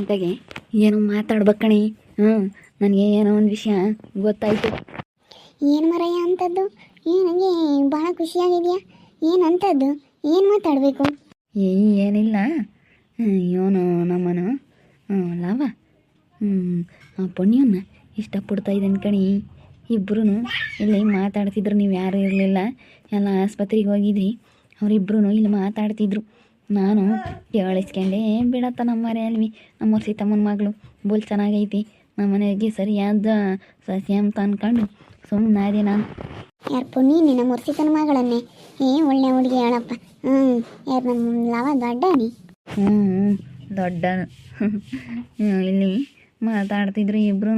ನಿಂತಾಗೆ ಏನೋ ಮಾತಾಡ್ಬೇಕಣಿ. ಹ್ಞೂ ನನಗೆ ಏನೋ ಒಂದು ವಿಷಯ ಗೊತ್ತಾಯ್ತು. ಏನು ಮರಯ್ಯ ಅಂಥದ್ದು ಏನಂಗೆ ಭಾಳ ಖುಷಿಯಾಗಿದೆಯಾ? ಏನು ಅಂತದ್ದು? ಏನು ಮಾತಾಡಬೇಕು? ಏ ಏನಿಲ್ಲ. ಇವನು ನಮ್ಮನು. ಲಾವ. ಪುಣ್ಯನ್ನ ಇಷ್ಟಪಡ್ತಾ ಇದ್ದಾನೆ ಕಣಿ. ಇಬ್ಬರೂ ಇಲ್ಲಿ ಮಾತಾಡ್ತಿದ್ರು ನೀವು ಯಾರು ಇರಲಿಲ್ಲ. ಎಲ್ಲ ಆಸ್ಪತ್ರೆಗೆ ಹೋಗಿದ್ರಿ. ಅವರಿಬ್ಬರೂ ಇಲ್ಲಿ ಮಾತಾಡ್ತಿದ್ರು. ನಾನು ಕೇಳಿಸ್ಕೊಂಡೆ ಬಿಡತ್ತ ನಮ್ಮ ಮನೆ ಅಲ್ವಿ? ನಮ್ಮ ಸೀತಮ್ಮನ ಮಗಳು ಬೋಲ್ ಚೆನ್ನಾಗೈತಿ. ನಮ್ಮ ಮನೆಗೆ ಸರಿಯಾದ ಸಸ್ಯ ಅಂತ ಅನ್ಕೊಂಡು ಸುಮ್ಮನೆ ಅದೇ ನಾನು. ಯಾರಪ್ಪ ನೀನು ನಿನ್ನ ಸೀತನ ಮಗಳನ್ನೇ? ಏ ಒಳ್ಳೆ ಹುಡುಗಿ ಹೇಳಪ್ಪ. ಹ್ಞೂ ಯಾರು ನಮ್ಮ ಲವ? ದೊಡ್ಡನಿ? ಹ್ಞೂ ದೊಡ್ಡ ಇಲ್ಲಿ ಮಾತಾಡ್ತಿದ್ರು ಇಬ್ರು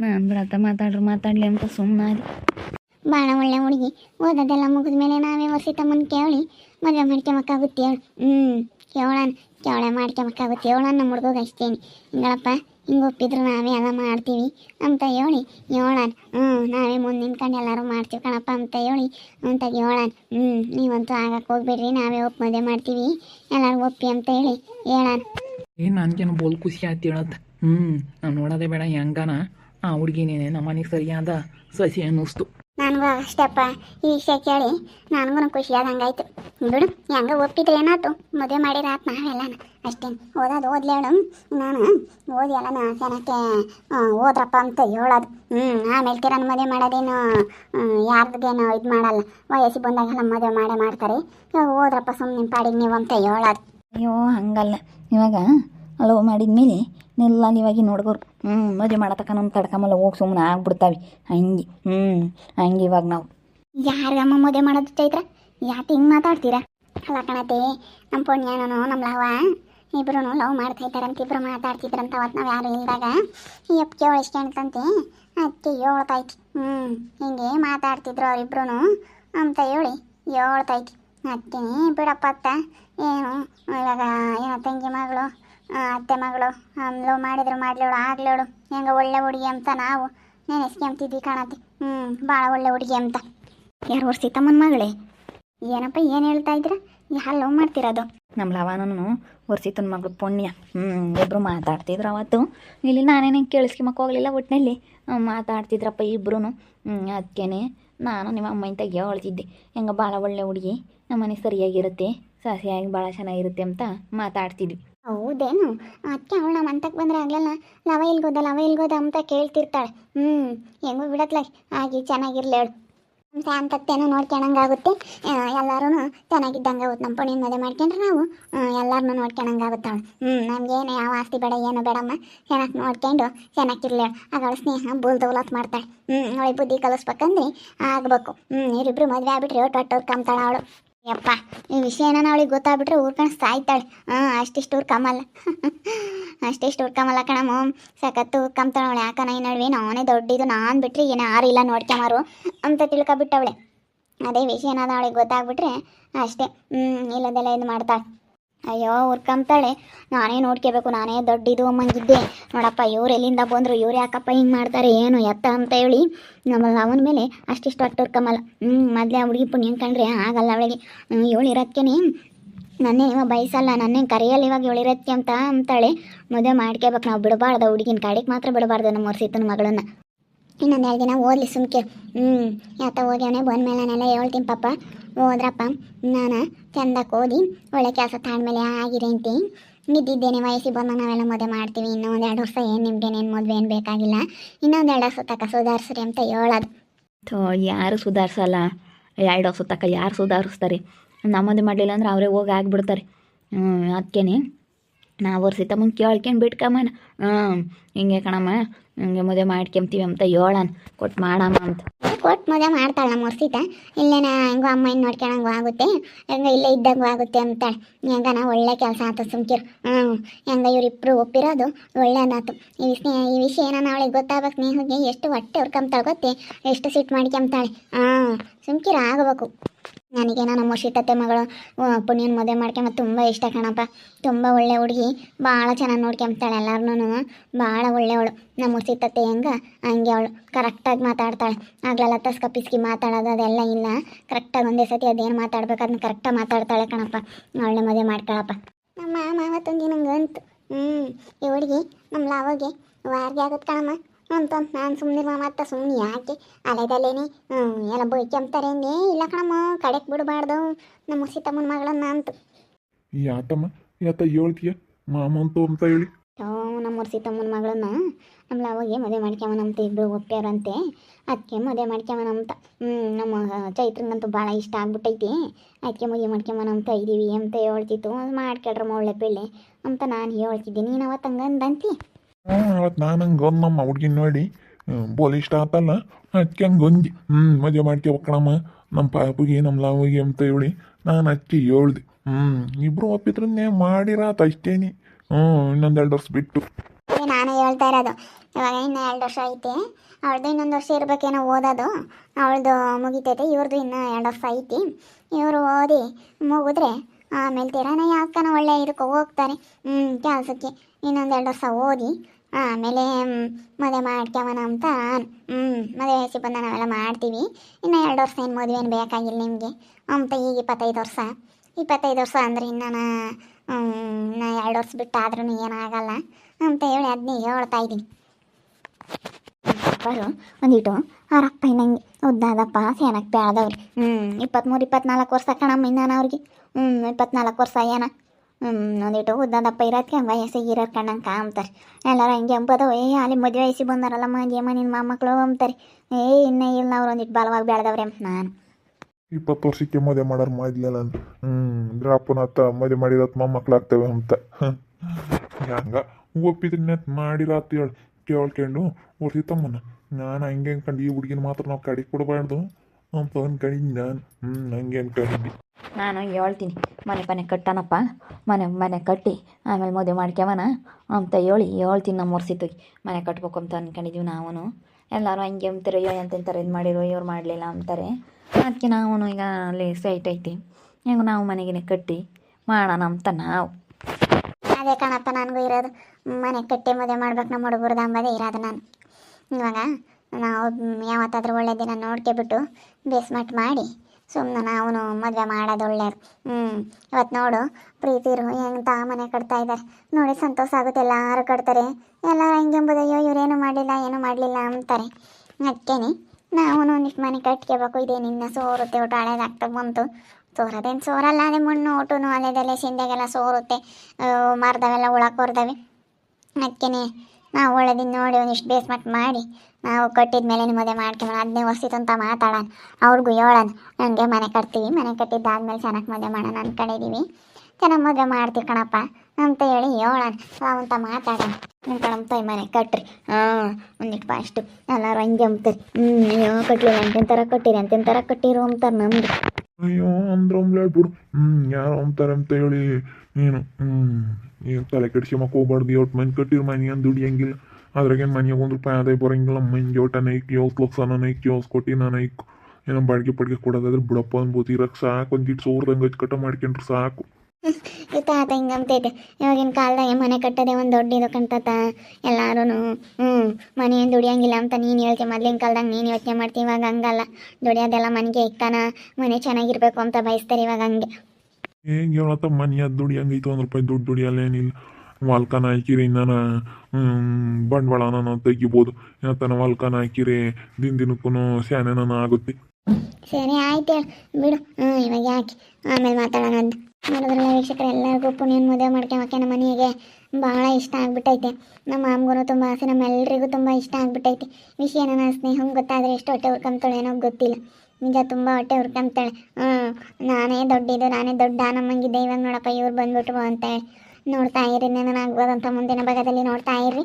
ನಾನು ಬಿಡತ್ತ ಮಾತಾಡ್ರು ಮಾತಾಡಲಿ ಅಂತ ಸುಮ್ಮನೆ ಆದೆ. ಭಾಳ ಒಳ್ಳೆ ಹುಡುಗಿ. ಓದೋದೆಲ್ಲ ಮುಗಿದ ಮೇಲೆ ನಾವೇ ವರ್ಷಿತಮ್ಮನ ಕೇಳಿ ಮದುವೆ ಮಾಡ್ಕೊಂಬಕ್ಕಾಗುತ್ತೆ ಹೇಳು ಹ್ಞೂ ಕೇಳೋಣ ಕೇವಳೆ ಮಾಡ್ಕೊಂಬಕ್ಕಾಗುತ್ತೆ ಹೇಳೋಣ ನಮ್ಮ ಹುಡುಗ ಅಷ್ಟೇನಿ ಹಿಂಗಳಪ್ಪ ಹಿಂಗೆ ಒಪ್ಪಿದ್ರು ನಾವೇ ಎಲ್ಲ ಮಾಡ್ತೀವಿ ಅಂತ ಹೇಳಿ, ಹೇಳೋಣ. ಹ್ಞೂ ನಾವೇ ಮುಂದೆ ನಿಂತ್ಕೊಂಡು ಎಲ್ಲರೂ ಮಾಡ್ತೀವಿ ಕಣಪ್ಪ ಅಂತ ಹೇಳಿ ಅಂತ ಹೇಳೋಣ. ಹ್ಞೂ ನೀವಂತೂ ಆಗಕ್ಕೆ ಹೋಗ್ಬೇಡ್ರಿ, ನಾವೇ ಒಪ್ಪು ಮದುವೆ ಮಾಡ್ತೀವಿ. ಎಲ್ಲರೂ ಒಪ್ಪಿ ಅಂತ ಹೇಳಿ ಹೇಳೋಣ. ಏನು ನನಗೇನು ಬೋಲ್ ಖುಷಿ ಆಯ್ತು ಹೇಳತ್ತ ಹ್ಞೂ ನಾನು ನೋಡೋದೇ ಬೇಡ, ಹೆಂಗನ? ಆ ಹುಡುಗಿನೇನೆ ನಮ್ಮ ಮನೆಗೆ ಸರಿಯಾದ ಸಸಿ ಅನ್ನಿಸ್ತು. ನನಗೂ ಅಷ್ಟಪ್ಪ. ಈ ವಿಷಯ ಕೇಳಿ ನನಗೂ ಖುಷಿ ಆದಂಗಾಯ್ತು. ಬಿಡು, ಹೆಂಗ ಒಪ್ಪಿದ್ರೆ ಏನಾಯ್ತು ಮದುವೆ ಮಾಡಿರ ಆತ್ ನಾವೆಲ್ಲನ ಅಷ್ಟೇನು. ಓದೋದು ಓದ್ಲೇಳು ನಾನು ಓದಿ ಎಲ್ಲ ಚೆನ್ನಾಗೆ ಓದ್ರಪ್ಪ ಅಂತ ಹೇಳೋದು. ಹ್ಞೂ ಆಮೇಲೆ ಕಿರಣ್ ಮದುವೆ ಮಾಡೋದೇನು ಯಾರ್ದೇನು ಇದು ಮಾಡಲ್ಲ. ವಯಸ್ಸಿಗೆ ಬಂದಾಗೆಲ್ಲ ಮದುವೆ ಮಾಡೇ ಮಾಡ್ತಾರೆ. ಓದ್ರಪ್ಪ ಸುಮ್ಮನೆ ಪಾಡಿಗೆ ನೀವು ಅಂತ ಹೇಳೋದು. ಅಯ್ಯೋ, ಹಂಗಲ್ಲ. ಇವಾಗ ಲವ್ ಮಾಡಿದ್ಮೇಲೆ ನಿಲ್ಲ ನೀವಾಗಿ ನೋಡ್ಗೋರು. ಹ್ಞೂ ಮದುವೆ ಮಾಡತಕ್ಕ ನಮ್ಮ ತಡ್ಕಮಲ್ಲ ಹೋಗಿ ಸುಮ್ಮನೆ ಆಗ್ಬಿಡ್ತಾವೆ. ಹಂಗೆ ಹ್ಞೂ ಹಂಗೆ ಇವಾಗ ನಾವು. ಯಾರಿಗಮ್ಮ ಮದುವೆ ಮಾಡೋದು ಚೈತ್ರ? ಯಾಕೆ ಹಿಂಗೆ ಮಾತಾಡ್ತೀರಾ? ಅಲ್ಲ ಕಣತೆ ನಮ್ಮ ಪುಣ್ಯನೂ ನಮ್ಮ ಲವ ಇಬ್ರು ಲವ್ ಮಾಡ್ತಾ ಇದ್ದಾರಂತ, ಇಬ್ರು ಮಾತಾಡ್ತಿದ್ರಂತ ಅವತ್ತು ನಾವು ಯಾರು ಇಲ್ದಾಗ. ಈ ಅಪ್ಪಿಗೆ ಅತ್ತೆ ಹೇಳ್ತೈತಿ ಹ್ಞೂ ಹಿಂಗೆ ಮಾತಾಡ್ತಿದ್ರು ಅವರಿಬ್ರು ಅಂತ ಹೇಳಿ ಹೇಳ್ತೈತಿ ಅತ್ತೆ ಬಿಡಪ್ಪ ಅತ್ತ, ಏನು, ಇವಾಗ, ಏನೋ ತಂಗಿ ಮಗಳು ಅತ್ತೆ ಮಗಳು ಲವ್ ಮಾಡಿದ್ರು ಮಾಡ್ಲೋಳು, ಆಗ್ಲೋಳು. ಹೆಂಗ ಒಳ್ಳೆ ಹುಡುಗಿ ಅಂತ ನಾವು ನೆನೆಸ್ಕೊಂತಿದ್ವಿ ಕಾಣತ್ತೆ ಹ್ಞೂ ಭಾಳ ಒಳ್ಳೆ ಹುಡುಗಿ ಅಂತ. ಯಾರು ವರ್ಷ ಸೀತಮ್ಮನ ಮಗಳೇ? ಏನಪ್ಪ, ಏನು ಹೇಳ್ತಾ ಇದ್ರ ಯಾರು ಲವ್ ಮಾಡ್ತಿರೋದು. ನಮ್ಮ ಲವನೂ ವರ್ಷಿತನ ಮಗಳು ಪುಣ್ಯ. ಹ್ಞೂ ಇಬ್ರು ಮಾತಾಡ್ತಿದ್ರು ಅವತ್ತು. ಇಲ್ಲಿ ನಾನೇನು ಕೇಳಿಸ್ಕೊಂಬಕ್ಕೆ ಹೋಗಲಿಲ್ಲ ಒಟ್ಟಿನಲ್ಲಿ ಮಾತಾಡ್ತಿದ್ರಪ್ಪ ಹ್ಞೂ ಅದಕ್ಕೇನೆ ನಾನು ನಿಮ್ಮ ಅಮ್ಮ ಇಂತ ಹೇಳ್ತಿದ್ದೆ ಹೆಂಗೆ ಭಾಳ ಒಳ್ಳೆ ಹುಡುಗಿ. ನಮ್ಮನೆ ಸರಿಯಾಗಿರುತ್ತೆ. ಸಸಿಯಾಗಿ ಭಾಳ ಚೆನ್ನಾಗಿರುತ್ತೆ ಅಂತ ಮಾತಾಡ್ತಿದ್ವಿ. ಹೌದೇನು? ಅದಕ್ಕೆ ಅವಳು ನಮ್ಮ ಅಂತಕ್ಕೆ ಬಂದ್ರೆ ಆಗ್ಲಲ್ಲ? ಲವ ಇಲ್ಗೋದ ಲವ ಇಲ್ಗೋದ ಅಂತ ಕೇಳ್ತಿರ್ತಾಳೆ. ಹ್ಮ್, ಹೆಂಗೂ ಬಿಡತ್ಲ. ಆಗಿ ಚೆನ್ನಾಗಿರ್ಲಿ ಹೇಳು. ನಮ್ಮ ಆಗುತ್ತೆ ನೋಡ್ಕೊಳಂಗಾಗುತ್ತೆ ಎಲ್ಲರೂ ಚೆನ್ನಾಗಿದ್ದಂಗೆ ಆಗುತ್ತೆ ನಮ್ಮ ಪುಣ್ಯನ ಮದುವೆ ಮಾಡ್ಕೊಂಡ್ರೆ ನಾವು ಎಲ್ಲರನ್ನೂ ನೋಡ್ಕೊಳಂಗಾಗುತ್ತೆ ಅವಳು ಹ್ಞೂ ನಮಗೇನು ಯಾವ ಆಸ್ತಿ ಬೇಡ, ಏನು ಬೇಡಮ್ಮ. ಚೆನ್ನಾಗಿ ನೋಡ್ಕೊಂಡು ಚೆನ್ನಾಗಿರ್ಲಿ ಆಗ ಅವಳು ಸ್ನೇಹ ಬೂಲ್ ದೌಲತ್ ಮಾಡ್ತಾಳೆ. ಹ್ಮ್, ಅವಳಿಗೆ ಬುದ್ಧಿ ಕಲಿಸ್ಬೇಕಂದ್ರೆ ಆಗ್ಬೇಕು. ಹ್ಮ್, ಇವರಿಬ್ರು ಮದುವೆ ಆಗ್ಬಿಟ್ರೆ ಒಟ್ಟು ಒಟ್ಟು ಕಂತಾಳ ಅವಳು. ಯಪ್ಪ, ಈ ವಿಷಯ ವಿಷಯನ ಅವಳಿಗೆ ಗೊತ್ತಾಗ್ಬಿಟ್ರೆ ಊರ್ಕೊಂಡು ಸಾಯ್ತಾಳೆ. ಹಾಂ ಅಷ್ಟಿಷ್ಟು ಊರ್ಕಮಲ್ಲ ಅಷ್ಟಿಷ್ಟು ಊರ್ಕಮಲ್ಲ ಕಣಮ್ಮ. ಸಖತ್ತು ಊರ್ಕಂತಾಳೆ ಅವಳು ಯಾಕನ ಈ ನಾನೇ ದೊಡ್ಡಿದು, ನಾನು ಬಿಟ್ರಿ ಏನು ಯಾರು ಇಲ್ಲ ನೋಡ್ಕೊಂಬಾರು ಅಂತ ತಿಳ್ಕೊಬಿಟ್ಟವಳೆ. ಅದೇ ವಿಷಯ ಏನಾದ ಅವಳಿಗೆ ಗೊತ್ತಾಗ್ಬಿಟ್ರೆ ಅಷ್ಟೇ. ಇಲ್ಲದೆಲ್ಲ ಇದು ಮಾಡ್ತಾಳೆ. ಅಯ್ಯೋ ಉರ್ಕಂತಾಳೆ ನಾನೇ ನೋಡ್ಕೋಬೇಕು, ನಾನೇ ದೊಡ್ಡಿದು ಅಮ್ಮಂಗಿದ್ದೆ. ನೋಡಪ್ಪ, ಇವ್ರು ಎಲ್ಲಿಂದ ಬಂದರು, ಇವ್ರು ಯಾಕಪ್ಪ ಹಿಂಗೆ ಮಾಡ್ತಾರೆ, ಏನು ಎತ್ತ ಅಂತ ಹೇಳಿ. ನಮ್ಮ ಅವನ ಮೇಲೆ ಅಷ್ಟಿಷ್ಟು ಅಟ್ಟು ಹುರ್ಕಂಬಲ್ಲ ಹ್ಞೂ ಮೊದಲೇ ಆ ಹುಡುಗಿ ಪುಣ್ಯ ಕಂಡ್ರೆ ಆಗಲ್ಲ ಅವಳಿಗೆ. ಇವಳು ಇರೋದಕ್ಕೇನೆ ನನ್ನೇ ಇವಾಗ ಬಯಸಲ್ಲ, ನನ್ನೇ ಕರೆಯಲ್ಲ ಇವಾಗ ಇವಳು ಇರೋದಕ್ಕೆ ಅಂತ ಅಂತಾಳೆ. ಮದುವೆ ಮಾಡ್ಕೋಬೇಕು, ನಾವು ಬಿಡಬಾರ್ದು ಹುಡುಗಿನ ಕಾಡಿಗೆ ಮಾತ್ರ ಬಿಡಬಾರ್ದು ನಮ್ಮ ವರ್ಷಿತನ ಮಗಳನ್ನ. ಇನ್ನೊಂದು ಎರಡು ದಿನ ಓದಲಿ ಸುಮ್ಕೆ. ಹ್ಞೂ ಯಾತ ಹೋಗ್ಯವನೇ ಬಂದ್ಮೇಲೆ ನಾನೆಲ್ಲ ಹೇಳ್ತೀನಿ ಪಾಪ. ಹೋದ್ರಪ್ಪ, ನಾನು ಚಂದಕ್ಕೆ ಓದಿ ಒಳ್ಳೆ ಕೆಲಸ ತಾಳ್ಮೇಲೆ ಆಗಿದೆ ಅಂತಿ. ನಿದ್ದಿದ್ದೇನೆ, ವಯಸ್ಸಿಗೆ ಬಂದು ನಾವೆಲ್ಲ ಮದುವೆ ಮಾಡ್ತೀವಿ. ಇನ್ನೂ ಒಂದು ಎರಡು ವರ್ಷ ಏನು ನಿಮ್ಗೇನೇನು ಮದುವೆ ಏನು ಬೇಕಾಗಿಲ್ಲ. ಇನ್ನೊಂದು ಎರಡು ವರ್ಷ ತಕ್ಕ ಸುಧಾರಿಸ್ರಿ ಅಂತ ಹೇಳೋದು. ಥೋ, ಯಾರು ಸುಧಾರಿಸಲ್ಲ. ಎರಡು ವರ್ಷ ತಕ್ಕ ಯಾರು ಸುಧಾರಿಸ್ತಾರೆ? ನಮ್ಮದು ಮಾಡಲಿಲ್ಲ ಅಂದ್ರೆ ಅವರೇ ಹೋಗಿ ಆಗಿಬಿಡ್ತಾರೆ. ಹ್ಞೂ ಅದಕ್ಕೇನೆ ನಾವು ವರ್ಷ ಮುಂದೆ ಕೇಳ್ಕೊಂಡು ಬಿಟ್ಕಮ್ಮನ. ಹ್ಞೂ ಹಿಂಗೆ ಕಣಮ್ಮ. ಹಿಂಗೆ ಮದುವೆ ಮಾಡ್ಕೊಂತೀವಿ ಅಂತ ಹೇಳನ್ ಕೊಟ್ಟು ಮಾಡಮ್ಮ ಅಂತ. ಕೊಟ್ಟು ಮದುವೆ ಮಾಡ್ತಾಳೆ ನಮ್ಮ ವರ್ಷಿತ ಇಲ್ಲೇನ ಹೆಂಗೋ ಅಮ್ಮ ಇನ್ನು ನೋಡ್ಕೊಳಂಗೂ ಆಗುತ್ತೆ. ಹೆಂಗ ಇಲ್ಲೇ ಇದ್ದಂಗೂ ಆಗುತ್ತೆ ಅಂತಾಳೆ ಹೆಂಗನ ಒಳ್ಳೆ ಕೆಲಸ ಆತ ಸುಮ್ಕಿರು. ಹ್ಞೂ ಹೆಂಗ ಇವರಿಬ್ರು ಒಪ್ಪಿರೋದು ಒಳ್ಳೇದಾತು ಈ ವಿಷಯ ಈ ವಿಷಯ ಏನಾನ ಅವಳಿಗೆ ಗೊತ್ತಾಗಬೇಕು ಸ್ನೇಹಿಗೆ ಎಷ್ಟು ಹೊಟ್ಟೆ ಹುರ್ಕೊಂತಾಳೆ ಗೊತ್ತೇ? ಎಷ್ಟು ಸಿಟ್ಟು ಮಾಡ್ಕೊಂಬ್ತಾಳೆ? ಹಾಂ ಸುಮ್ಕಿರು, ಆಗಬೇಕು. ನನಗೇನೋ ನಮ್ಮ ಶೀತತೆ ಮಗಳು. ಪುಣ್ಯನ ಮದುವೆ ಮಾಡ್ಕೊಂಬ ತುಂಬ ಇಷ್ಟ ಕಣಪ್ಪ. ತುಂಬ ಒಳ್ಳೆ ಹುಡುಗಿ. ಭಾಳ ಚೆನ್ನಾಗಿ ನೋಡ್ಕೊಂಬ್ತಾಳೆ ಎಲ್ಲಾರನ್ನೂ. ಭಾಳ ಒಳ್ಳೆಯವಳು ನಮ್ಮ ಸೀತತೆ ಹೆಂಗೆ? ಹಂಗೆ ಅವಳು. ಕರೆಕ್ಟಾಗಿ ಮಾತಾಡ್ತಾಳೆ. ಆಗಲೆಲ್ಲ ತಸ್ಕ ಪಿಸ್ಕಿ ಮಾತಾಡೋದು ಅದೆಲ್ಲ ಇಲ್ಲ. ಕರೆಕ್ಟಾಗಿ ಒಂದೇ ಸತಿ ಅದೇನು ಮಾತಾಡ್ಬೇಕು ಅದನ್ನ ಕರೆಕ್ಟಾಗಿ ಮಾತಾಡ್ತಾಳೆ ಕಣಪ್ಪ. ಒಳ್ಳೆ ಮದುವೆ ಮಾಡ್ಕೊಳಪ್ಪ ನಮ್ಮ ಮಾವತ್ತೊಂದು ನಂಗೆ ಅಂತು ಹ್ಞೂ ಈ ಹುಡುಗಿ ನಮ್ಮ ಲಾವಗೆ. ವಾರ್ಗೆ ಆಗುತ್ತೆ ಕಣಮ್ಮ. ಅಂತ ನಾನು ಸುಮ್ಮನೆ ಮತ್ತೆ ಸುಮ್ಮನೆ ಯಾಕೆ? ಅಲೆದಲ್ಲೇನೆ ಹ್ಞೂ ಎಲ್ಲ ಬೈಕೆಂಬ್ತಾರೆ ನೇ ಇಲ್ಲ ಕಣಮ್ಮ ಕಡೆಗೆ ಬಿಡಬಾರ್ದು. ನಮ್ಮ ಸೀತಮ್ಮನ ಮಗಳನ್ನ ಅಂತ. ಯಾಕಮ್ಮ? ಯಾತ ಹೇಳ್ತೀಯ? ಮಾಮಂತು ಅಂತ ಹೇಳಿ. ಓ ನಮ್ಮ ಸೀತಮ್ಮನ ಮಗಳನ್ನ. ನಮ್ಮ ಅವಾಗೆ ಮದುವೆ ಮಾಡ್ಕ್ಯಾವನಂತ ಇಬ್ಬರು ಒಪ್ಪ್ಯಾರಂತೆ. ಅದಕ್ಕೆ ಮದುವೆ ಮಾಡ್ಕ್ಯಾವನಂತ. ಹ್ಞೂ ನಮ್ಮ ಚೈತ್ರಂಗಂತೂ ಭಾಳ ಇಷ್ಟ ಆಗ್ಬಿಟ್ಟೈತಿ. ಅದಕ್ಕೆ ಮದುವೆ ಮಾಡ್ಕ್ಯಾವನಂತ ಇದ್ದೀವಿ ಅಂತ ಹೇಳ್ತಿತ್ತು. ಮಾಡ್ಕೊಳ್ರಮ್ಮ ಒಳ್ಳೆ ಪಿಳ್ಳೆ ಅಂತ ನಾನು ಹೇಳ್ತಿದ್ದೆ. ನೀನು ಅವತ್ತು ಹಂಗಂದಂತಿ ಹ್ಞೂ ನಾನು ಹಂಗೆ ಒಂದು ನಮ್ಮ ನೋಡಿ ಬೋಲ್ ಇಷ್ಟ ಆತಲ್ಲ ಅದಕ್ಕೆ ಹಂಗೆ ಗೊಂದಿ ಹ್ಞೂ ಮದುವೆ ಮಾಡ್ಕೆ ಒಕ್ಕಣಮ್ಮ ನಮ್ಮ ಪಾಪಿಗೆ ನಮ್ಮ ಲಾವಿಗೆ ಅಂತ ಹೇಳಿ ನಾನು ಅಚ್ಚಿ ಹೇಳ್ದೆ. ಹ್ಞೂ ಇಬ್ಬರು ಒಪ್ಪಿದ್ರನ್ನೇ ಮಾಡಿರಾತ ಅಷ್ಟೇನಿ. ಹ್ಞೂ ಇನ್ನೊಂದು ಎರಡು ವರ್ಷ ಬಿಟ್ಟು. ನಾನು ಹೇಳ್ತಾ ಇರೋದು. ಇವಾಗ ಇನ್ನು ಎರಡು ವರ್ಷ ಐತೆ. ಅವಳದು ಇನ್ನೊಂದು ವರ್ಷ ಇರ್ಬೇಕೇನೋ ಓದೋದು. ಅವಳದು ಮುಗಿತೈತೆ ಇವ್ರದ್ದು ಇನ್ನೂ ಎರಡು ವರ್ಷ ಐತಿ. ಇವರು ಓದಿ ಮುಗಿದ್ರೆ ಆಮೇಲೆ ತೀರಾನ ಯಾಕನ ಒಳ್ಳೆ ಇದಕ್ಕೆ ಹೋಗ್ತಾರೆ. ಹ್ಞೂ ಕೆಲಸಕ್ಕೆ. ಇನ್ನೊಂದು ಎರಡು ವರ್ಷ ಓದಿ ಆಮೇಲೆ ಮದುವೆ ಮಾಡ್ಕ್ಯಾವನ ಅಂತ ಹ್ಞೂ ಮದುವೆ ಹೆಸಿ ಬಂದ ನಾವೆಲ್ಲ ಮಾಡ್ತೀವಿ. ಇನ್ನು ಎರಡು ವರ್ಷ ಏನು ಮದುವೆ ಏನು ಬೇಕಾಗಿಲ್ಲ ನಿಮಗೆ. ಅಂತ ಈಗ ಇಪ್ಪತ್ತೈದು ವರ್ಷ. ಇಪ್ಪತ್ತೈದು ವರ್ಷ ಅಂದ್ರೆ ಇನ್ನು ನಾ ಎರಡು ವರ್ಷ ಬಿಟ್ಟು ಆದ್ರೂ ಏನಾಗಲ್ಲ. ಅಂತ ಹೇಳಿ ಅದನ್ನೇ ಹೇಳ್ತಾ ಇದ್ದೀನಿ ಬರು ಒಂದಿಟ್ಟು ಅವರಪ್ಪ ಇನ್ನಂಗೆ ಉದ್ದಾದಪ್ಪ ಸೇನಕ್ಕೆ ಬೇಳ್ದವ್ರಿ ಹ್ಞೂ ಇಪ್ಪತ್ತ್ಮೂರು ಇಪ್ಪತ್ನಾಲ್ಕು ವರ್ಷ ಕಣಮ್ಮ ಇನ್ನಾನ ಅವ್ರಿಗೆ. ಹ್ಞೂ ಇಪ್ಪತ್ನಾಲ್ಕು ವರ್ಷ ಏನ ಒಂದಿಟ್ಟು ಉದ್ದಾದಪ್ಪ ಇರೋದಕ್ಕೆ ವಯಸ್ಸಿಗೆ ಇರೋರು ಕಣ್ಣಂಗೆ ಕಾಮ್ತಾರೆ ಎಲ್ಲರೂ ಹಂಗೆ ಅಂಬೋದು ಏ, ಅಲ್ಲಿ ಮದುವೆ ವಯಸ್ಸಿ ಬಂದಾರಲ್ಲ ಏಮ ನಿನ್ನ ಮೊಮ್ಮಕ್ಕಳು ಅಂತಾರೆ ಏ, ಇನ್ನೇ ಇಲ್ಲ ಅವ್ರು ಒಂದಿಟ್ಟು ಬಲವಾಗಿ ಬೆಳೆದವ್ರೆ ಅಂತ ನಾನು. ಇಪ್ಪತ್ತು ವರ್ಷಕ್ಕೆ ಮದುವೆ ಮಾಡೋರು ಮಾಡಿದ್ಲಲ್ಲ ಅಂತ ಹ್ಞೂ ದ್ರಾಪನ ಹತ್ತ ಮದುವೆ ಮಾಡಿರತ್ ಮೊಮ್ಮಕ್ಕಳಾಗ್ತವೆ ಅಂತ. ಹಂಗ? ಒಪ್ಪಿದ್ರೆ ಮಾಡಿರಾತ್ ಹೇಳಿ ಕೇಳ್ಕೊಂಡು ತಮ್ಮನ ನಾನು ಹಂಗೆ ಅನ್ಕೊಂಡು ಈ ಹುಡುಗಿನ ಮಾತ್ರ ನಾವು ಕಡೆ ಕೊಡಬಾರ್ದು. ಅಂತ ಅನ್ಕೊಂಡಿದ್ದು ನಾನು. ಹ್ಞೂ ಹಂಗೆ ಅನ್ಕೊಂಡಿದ್ದೆ ನಾನು ಹೇಳ್ತೀನಿ, ಮನೆ ಮನೆ ಕಟ್ಟನಪ್ಪ, ಮನೆ ಮನೆ ಕಟ್ಟಿ, ಆಮೇಲೆ ಮದುವೆ ಮಾಡ್ಕ್ಯವನ? ಅಂತ ಹೇಳಿ ಹೇಳ್ತೀನಿ ನಮ್ಮ ಸಿತ್ತಿಗೆ ಮನೆ ಕಟ್ಬೇಕು ಅಂತ ಅಂದ್ಕೊಂಡಿದ್ದೀವಿ ನಾವು ಎಲ್ಲರೂ ಹಂಗೆ ಅಂತಾರೆ, ಅಯ್ಯೋ ಹೇಳ್ತಾರೆ ಇದು ಮಾಡಿರೋ ಇವ್ರು ಮಾಡಲಿಲ್ಲ ಅಂತಾರೆ. ಅದಕ್ಕೆ ನಾವು ಈಗ ಅಲ್ಲಿ ಸೈಟ್ ಐತಿ. ಹೆಂಗೆ ನಾವು ಮನೆಗೆ ಕಟ್ಟಿ ಮಾಡೋಣ ಅಂತ ನಾವು. ಅದೇ ಕಾಣಪ್ಪ, ನನಗೂ ಇರೋದು. ಮನೆ ಕಟ್ಟಿ ಮದುವೆ ಮಾಡ್ಬೇಕು ನಮ್ಮ ಹುಡುಗರ್ದು ಅಂಬದೇ ಇರೋದು ನಾನು. ಇವಾಗ ನಾವು ಯಾವತ್ತಾದ್ರೂ ಒಳ್ಳೆ ದಿನ ನೋಡ್ಕೊಬಿಟ್ಟು ಬೇಸ್ಮೆಂಟ್ ಮಾಡಿ ಸುಮ್ಮನೆ ಅವನು ಮದುವೆ ಮಾಡೋದು ಒಳ್ಳೆಯದು ಹ್ಞೂ ಇವತ್ತು ನೋಡು ಪ್ರೀತಿರು ಹೆಂಗೆ ಮನೆ ಕಟ್ತಾ ಇದ್ದಾರೆ ನೋಡಿ ಸಂತೋಷ ಆಗುತ್ತೆ, ಎಲ್ಲರೂ ಕಟ್ತಾರೆ. ಎಲ್ಲರೂ ಹೆಂಗೆ ಎಂಬುದು ಅಯ್ಯೋ ಇವರೇನು ಮಾಡಲಿಲ್ಲ, ಏನೂ ಮಾಡಲಿಲ್ಲ ಅಂತಾರೆ. ಅದಕ್ಕೇನೆ ನಾವು ಒಂದಿಷ್ಟು ಮನೆ ಕಟ್ಕೋಬೇಕು ಇದೇನಿನ್ನ ಸೋರುತ್ತೆ, ಒಟ್ಟು ಹಳೇದಾಗ್ತಾ ಬಂತು. ಸೋರೋದೇನು ಸೋರಲ್ಲ, ಅದೇ ಮಣ್ಣು ಒಟ್ಟು ಅಲೆದಲ್ಲೇ ಸಿಂದೆಗೆಲ್ಲ ಸೋರುತ್ತೆ. ಮರದವೆಲ್ಲ ಉಳಕ್ಕೆ ಹೊರ್ದವೆ ಅದಕ್ಕೆ ನಾವು ಒಳ್ಳೆದಿನ ನೋಡಿ ಒಂದಿಷ್ಟು ಬೇಸ್ಮೆಂಟ್ ಮಾಡಿ, ನಾವು ಕಟ್ಟಿದ ಮೇಲೆ ಮದುವೆ ಮಾಡ್ಕೊಂಬ ಅದನ್ನೇ ಹೊಸಿತು ಅಂತ ಮಾತಾಡೋಣ. ಅವ್ರಿಗೂ ಹೇಳೋಣ ನನಗೆ ಮನೆ ಕಟ್ತೀವಿ, ಮನೆ ಕಟ್ಟಿದ್ದಾದ್ಮೇಲೆ ಚೆನ್ನಾಗಿ ಮದುವೆ ಮಾಡೋಣ ಅಂದ್ಕೊಂಡಿದ್ದೀವಿ ಚೆನ್ನಾಗಿ ಮದುವೆ ಮಾಡ್ತೀವಿ ಕಣಪ್ಪ ಅಂತ ಹೇಳಿ ಹೇಳೋಣ. ಅಂತ ಮಾತಾಡೋಣ. ನಿಮ್ಮ ಕಣಮ್ಮ ಮನೆ ಕಟ್ರಿ. ಹಾಂ ಒಂದಿಟ್ಟು ಫಾಸ್ಟು ಎಲ್ಲರೂ ಹಂಗೆ ಅಂಬ್ತಾರೆ. ಹ್ಞೂ ಕಟ್ಲಿಲ್ಲ ಅಂತೆಂಥರ ಕಟ್ಟಿರಿ ಅಂತೆಂಥರ ಕಟ್ಟಿರು ಅಂತಾರೆ ನಮ್ದು. ಅಯ್ಯೋ ಅಂದ್ರಂಬ್ಲ ಬಿಡು ಹ್ಞೂ ಯಾರು ಅಂತಾರೆ ಅಂತ ಹೇಳಿ. ನೀನು ಹ್ಞೂ ಏನು ತಲೆ ಕೆಡ್ಸ್ಕೊಂಬಕ್ ಹೋಗ್ಬಾರ್ದು ಇವತ್ತು ಮನೆ ಕಟ್ಟಿರೋ ಮನೆ ಏನು ದುಡಿಯಂಗಿಲ್ಲ. ಅದ್ರಾಗೇನು ಮನೆಯಾಗ ಒಂದು ರೂಪಾಯಿ ಆದಾಯ ಬರೋಂಗಿಲ್ಲ. ಮನೆಗೆ ಒಟ್ಟ ನೈಕ್ ಯೋಸ್ ಲಕ್ಷನ ನೈಕ್ ಯೋಸ್ ನಾನು ನೈಕ್. ಏನೋ ಬಾಡಿಗೆ ಪಡಿಗೆ ಕೊಡೋದಾದ್ರೆ ಬಿಡಪ್ಪ ಅನ್ಬೋದು ಇರಕ್ಕೆ ಸಾಕು ಒಂದಿಟ್ಟು ಸೋರ್ದಂಗೆ ಹಚ್ಚು ಕಟ್ಟ ಮಾಡ್ಕೊಂಡ್ರೆ ಸಾಕು. ತಾತ ಹಿಂಗೆ ಅಂತೈತೆ ಇವಾಗಿನ ಕಾಲದಾಗ ಮನೆ ಕಟ್ಟೋದೆ ಒಂದು ದೊಡ್ಡ ಇದು ಕಣ್ತಾತ ಎಲ್ಲಾರು ಹ್ಞೂ ಮನೆ ಏನು ದುಡಿಯಂಗಿಲ್ಲ ಅಂತ ನೀನು ಹೇಳ್ತಿ. ಮೊದ್ಲಿನ ಕಾಲದಾಗ ನೀನು ಯೋಚನೆ ಮಾಡ್ತಿ, ಇವಾಗ ಹಂಗಲ್ಲ. ದುಡಿಯೋದೆಲ್ಲ ಮನೆಗೆ ಇಕ್ಕಾನ ಮನೆ ಚೆನ್ನಾಗಿರ್ಬೇಕು ಅಂತ ಬಯಸ್ತಾರೆ ಇವಾಗ ಹಂಗೆ. ಹೆಂಗ ಹೇಳತ್ತ ಮನೆಯ ದುಡಿಯಂಗೈತು, ಒಂದು ರೂಪಾಯಿ ದುಡ್ಡು ದುಡಿಯಲ್ಲೇನಿಲ್ಲ. ವಾಲ್ಕನ ಹಾಕಿರಿ ಇನ್ನಾನ ಬಂಡವಾಳನ ತೆಗಿಬೋದು. ಏನತ್ತಾನ ವಾಲ್ಕನ ಹಾಕಿರಿ ದಿನ ದಿನಕ್ಕೂ ಸ್ಯಾನೇನ ಆಗುತ್ತೆ. ಸರಿ, ಆಯ್ತು ಹೇಳು. ಬಿಡು. ಹ್ಞೂ ಇವಾಗ ಯಾಕೆ? ಆಮೇಲೆ ಮಾತಾಡೋಣ ಅಂತ. ನೋಡಿದ್ರಲ್ಲ ವೀಕ್ಷಕರು ಎಲ್ಲರಿಗೂ ಪುಣ್ಯನ ಮದುವೆ ಮಾಡ್ಕೊಳಕ್ಕೆ ನಮ್ಮ ಮನೆಗೆ. ಭಾಳ ಇಷ್ಟ ಆಗ್ಬಿಟ್ಟೈತೆ. ನಮ್ಮ ಮಾಮಗೂ ತುಂಬ ಆಸೆ ನಮ್ಮೆಲ್ಲರಿಗೂ ತುಂಬ ಇಷ್ಟ ಆಗ್ಬಿಟ್ಟೈತೆ. ವಿಷಯ ನನ್ನ ಸ್ನೇಹಂ ಗೊತ್ತಾದರೆ ಎಷ್ಟು ಹೊಟ್ಟೆ ಹುರ್ಕೊಂತಾಳೆ ಏನೋ ಗೊತ್ತಿಲ್ಲ. ನಿಜ ತುಂಬ ಹೊಟ್ಟೆ ಹುರ್ಕೊಂತಾಳೆ ಹ್ಞೂ ನಾನೇ ದೊಡ್ಡಿದ್ದು, ನಾನೇ ದೊಡ್ಡ ನಮ್ಮಂಗಿದ್ದೆ. ಇವಾಗ ನೋಡಪ್ಪ, ಇವ್ರು ಬಂದ್ಬಿಟ್ರು ಅಂತೇಳಿ ನೋಡ್ತಾ ಇರಿ ನಾನು ಆಗ್ಬೋದಂತ ಮುಂದಿನ ಭಾಗದಲ್ಲಿ ನೋಡ್ತಾ ಇರ್ರಿ.